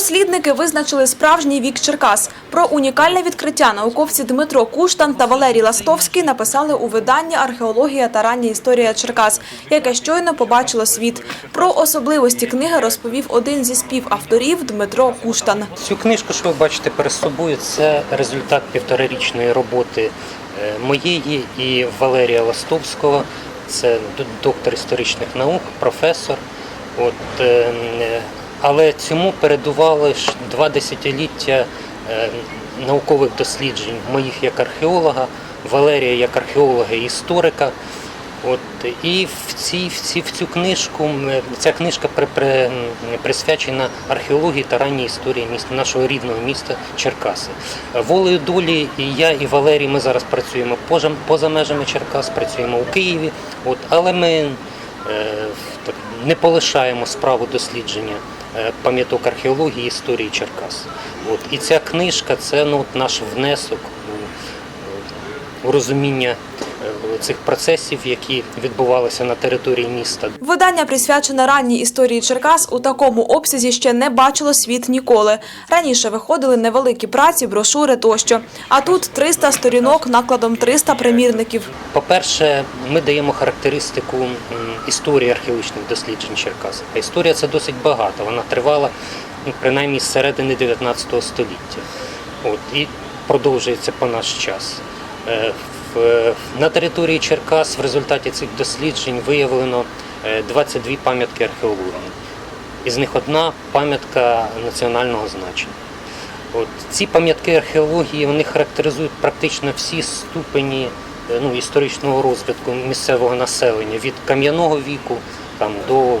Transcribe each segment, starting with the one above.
Дослідники визначили справжній вік Черкас. Про унікальне відкриття науковці Дмитро Куштан та Валерій Ластовський написали у виданні «Археологія та рання історія Черкас», яке щойно побачило світ. Про особливості книги розповів один зі співавторів Дмитро Куштан. Цю книжку, що ви бачите перед собою, це результат півторарічної роботи е, моєї і Валерія Ластовського. Це доктор історичних наук, професор. От, е, е, але цьому передували ж два десятиліття е, наукових досліджень моїх як археолога, Валерія як археолога і історика. От і в ці в ці в цю книжку м, ця книжка при, при, присвячена археології та ранній історії міста нашого рідного міста Черкаси. Е, Волею долі і я, і Валерій. Ми зараз працюємо поза, поза межами Черкас, працюємо у Києві. От, але ми е, не полишаємо справу дослідження е, пам'яток археології і історії Черкас. От, і ця книжка це ну, наш внесок у, розуміння е, цих процесів, які відбувалися на території міста. Видання, присвячене ранній історії Черкас, у такому обсязі ще не бачило світ ніколи. Раніше виходили невеликі праці, брошури тощо. А тут 300 сторінок накладом 300 примірників. По-перше, ми даємо характеристику історії археологічних досліджень Черкас. А історія це досить багата. Вона тривала ну, принаймні з середини 19 століття. От, і продовжується по наш час. Е, На території Черкас в результаті цих досліджень виявлено е, 22 пам'ятки археології. Із них одна пам'ятка національного значення. От ці пам'ятки археології вони характеризують практично всі ступені е, ну, історичного розвитку місцевого населення від кам'яного віку там, до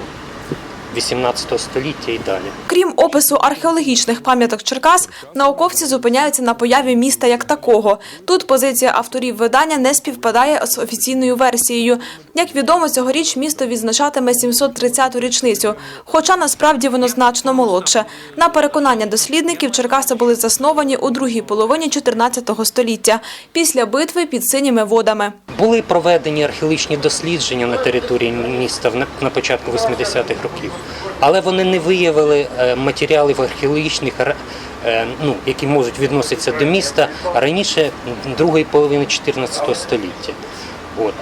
18 століття і далі. Крім опису археологічних пам'яток Черкас, науковці зупиняються на появі міста як такого. Тут позиція авторів видання не співпадає з офіційною версією. Як відомо, цьогоріч місто відзначатиме 730-ту річницю, хоча насправді воно значно молодше. На переконання дослідників, Черкаси були засновані у другій половині 14 століття, після битви під синіми водами. Були проведені археологічні дослідження на території міста на початку 80-х років, але вони не виявили е, матеріалів археологічних, е, ну, які можуть відноситися до міста раніше другої половини 14 століття. От.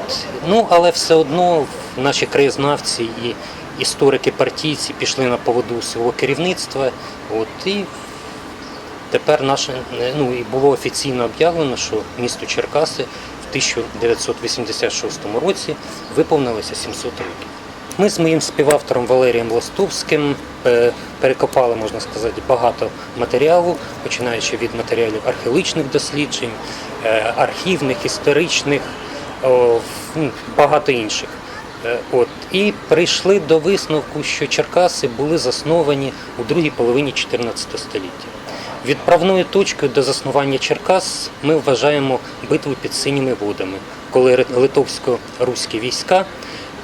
Ну, але все одно наші краєзнавці і історики партійці пішли на поводу свого керівництва. От, і Тепер наше ну і було офіційно об'явлено, що місту Черкаси в 1986 році виповнилося 700 років. Ми з моїм співавтором Валерієм Ластовським е, перекопали, можна сказати, багато матеріалу, починаючи від матеріалів археологічних досліджень, е, архівних, історичних, ну, багато інших. Е, От і прийшли до висновку, що Черкаси були засновані у другій половині 14 століття. Відправною точкою до заснування Черкас ми вважаємо битву під синіми водами, коли литовсько-руські війська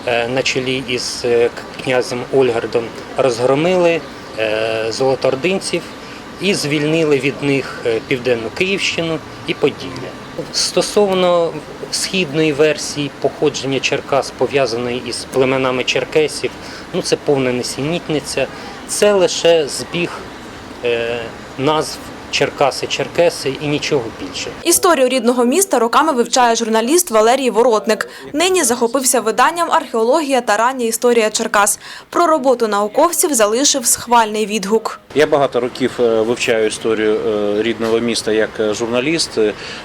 на чолі із е, князем Ольгардом розгромили е, золотоординців і звільнили від них е, південну Київщину і Поділля. Стосовно східної версії походження Черкас, пов'язаної із племенами черкесів, ну це повна несенітниця. Це лише збіг е, назв Черкаси, Черкеси і нічого більше. Історію рідного міста роками вивчає журналіст Валерій Воротник. Нині захопився виданням «Археологія та рання історія Черкас». Про роботу науковців залишив схвальний відгук. Я багато років е, вивчаю історію е, рідного міста як е, журналіст,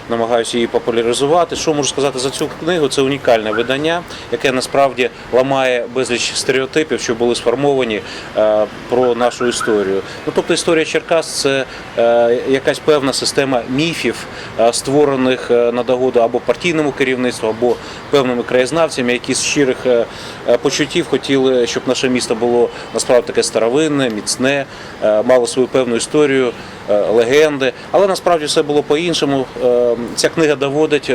намагаюся її популяризувати. Що можу сказати за цю книгу? Це унікальне видання, яке насправді ламає безліч стереотипів, що були сформовані про нашу історію. Ну тобто історія Черкас це якась певна система міфів, е, створених е, на догоду або партійному керівництву, або певними краєзнавцями, які з щирих е, почуттів хотіли, щоб наше місто було насправді таке старовинне, міцне, мало свою певну історію, легенди. Але насправді все було по-іншому. Ця книга доводить,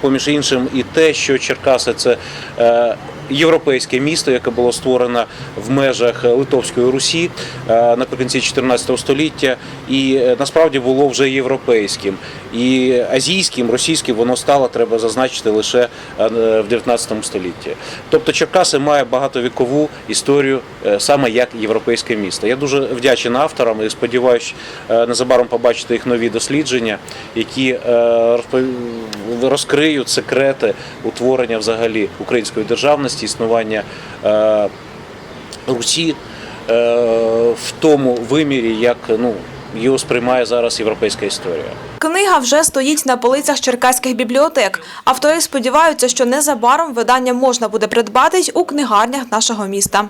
поміж іншим, і те, що Черкаси це європейське місто, яке було створено в межах Литовської Русі е, наприкінці 14 століття, і е, насправді було вже європейським. І азійським, російським воно стало, треба зазначити, лише е, в 19 столітті. Тобто Черкаси має багатовікову історію саме як європейське місто. Я дуже вдячний авторам і сподіваюся незабаром побачити їх нові дослідження, які розкриють секрети утворення взагалі української державності, існування е, Русі е, в тому вимірі, як ну, його сприймає зараз європейська історія. Книга вже стоїть на полицях черкаських бібліотек. Автори сподіваються, що незабаром видання можна буде придбати у книгарнях нашого міста.